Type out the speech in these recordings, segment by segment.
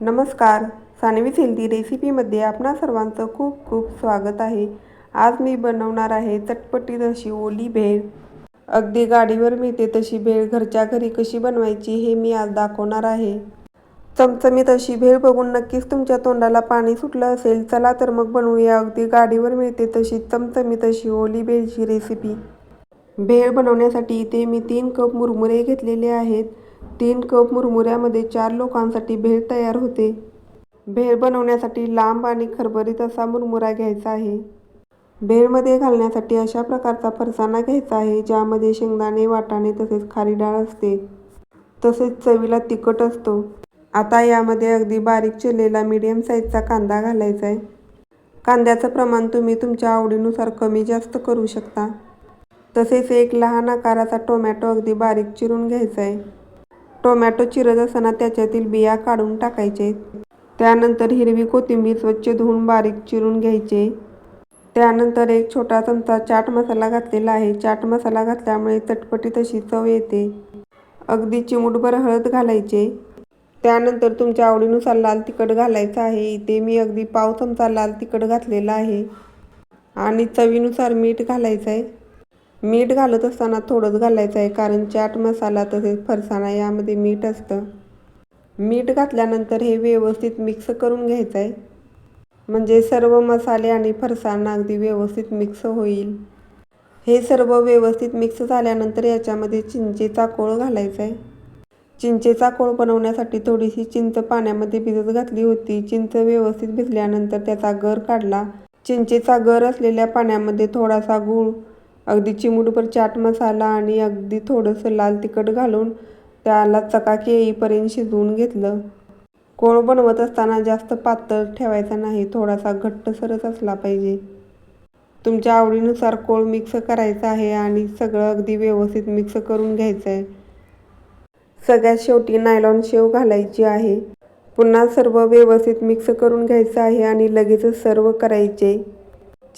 नमस्कार. सानवी हेल्दी रेसिपीमध्ये आपणा सर्वांचं खूप खूप स्वागत आहे. आज मी बनवणार आहे चटपटीत अशी ओली भेळ. अगदी गाडीवर मिळते तशी भेळ. घरच्या घरी कशी बनवायची हे मी आज दाखवणार आहे. चमचमीत अशी भेळ बघून नक्कीच तुमच्या तोंडाला पाणी सुटलं असेल. चला तर मग बनवूया. अगदी गाडीवर मिळते तशी चमचमीत अशी ओली भेळची रेसिपी. भेळ बनवण्यासाठी इथे मी तीन कप मुरमुरे घेतलेले आहेत. तीन कप मुरमुऱ्यामध्ये चार लोकांसाठी भेळ तयार होते. भेळ बनवण्यासाठी लांब आणि खरबरीत असा मुरमुरा घ्यायचा आहे. भेळमध्ये घालण्यासाठी अशा प्रकारचा फरसाणा घ्यायचा आहे ज्यामध्ये शेंगदाणे वाटाणे तसेच खारी डाळ असते. तसेच चवीला तिखट असतो. आता यामध्ये अगदी बारीक चिरलेला मीडियम साईजचा कांदा घालायचा आहे. कांद्याचं प्रमाण तुम्ही तुमच्या आवडीनुसार कमी जास्त करू शकता. तसेच एक लहान आकाराचा टोमॅटो अगदी बारीक चिरून घ्यायचा आहे. टोमॅटो चिरत असताना त्याच्यातील बिया काढून टाकायचे. त्यानंतर हिरवी कोथिंबीर स्वच्छ धुवून बारीक चिरून घ्यायचे. त्यानंतर एक छोटा चमचा चाट मसाला घातलेला आहे. चाट मसाला घातल्यामुळे चटपटी तशी चव येते. अगदी चिमूटभर हळद घालायचे. त्यानंतर तुमच्या आवडीनुसार लाल तिखट घालायचं आहे. इथे मी अगदी पाव चमचा लाल तिखट घातलेला आहे. आणि चवीनुसार मीठ घालायचं आहे मीठ घालत असताना थोडंच घालायचं आहे कारण चाट मसाला तसेच फरसाणा यामध्ये मीठ असतं. मीठ घातल्यानंतर हे व्यवस्थित मिक्स करून घ्यायचं आहे. म्हणजे सर्व मसाले आणि फरसाणा अगदी व्यवस्थित मिक्स होईल. हे सर्व व्यवस्थित मिक्स झाल्यानंतर याच्यामध्ये चिंचेचा कोळ घालायचा आहे. चिंचेचा कोळ बनवण्यासाठी थोडीशी चिंच पाण्यामध्ये भिजत घातली होती. चिंच व्यवस्थित भिजल्यानंतर त्याचा गर काढला. चिंचेचा गर असलेल्या पाण्यामध्ये थोडासा गूळ अगदी चिमूटभर चाट मसाला आणि अगदी थोडंसं लाल तिखट घालून त्याला चकाकी येईपर्यंत शिजवून घेतलं. कोळ बनवत असताना जास्त पातळ ठेवायचा नाही थोडासा घट्टसरच असला पाहिजे. तुमच्या आवडीनुसार कोळ मिक्स करायचा आहे आणि सगळं अगदी व्यवस्थित मिक्स करून घ्यायचं आहे. सगळ्यात शेवटी नायलॉन शेव घालायची आहे. पुन्हा सर्व व्यवस्थित मिक्स करून घ्यायचं आहे आणि लगेचच सर्व करायचे.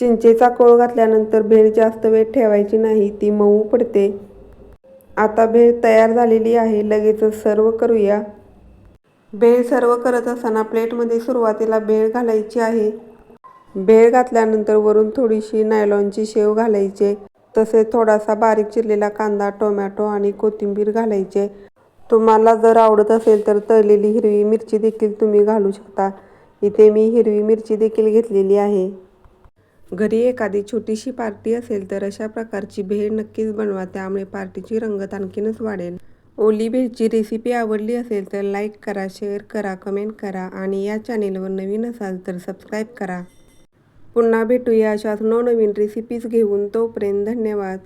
चिंचेचा कोळ घातल्यानंतर भेळ जास्त वेळ ठेवायची नाही ती मऊ पडते. आता भेळ तयार झालेली आहे लगेचच सर्व करूया. भेळ सर्व करत असताना प्लेटमध्ये सुरुवातीला भेळ घालायची आहे. भेळ घातल्यानंतर वरून थोडीशी नायलॉनची शेव घालायचे तसेच थोडासा बारीक चिरलेला कांदा टोमॅटो आणि कोथिंबीर घालायचे. तुम्हाला जर आवडत असेल तर तळलेली हिरवी मिरची देखील तुम्ही घालू शकता. इथे मी हिरवी मिरची देखील घेतलेली आहे. घरी एखादी छोटीशी पार्टी असेल तर अशा प्रकारची भेळ नक्कीच बनवा. त्यामुळे पार्टीची रंगत आणखीनच वाढेल. ओली भेळची रेसिपी आवडली असेल तर लाईक करा शेअर करा कमेंट करा आणि या चॅनेलवर नवीन असाल तर सबस्क्राईब करा. पुन्हा भेटूया अशाच नवनवीन रेसिपीज घेऊन. तोपर्यंत धन्यवाद.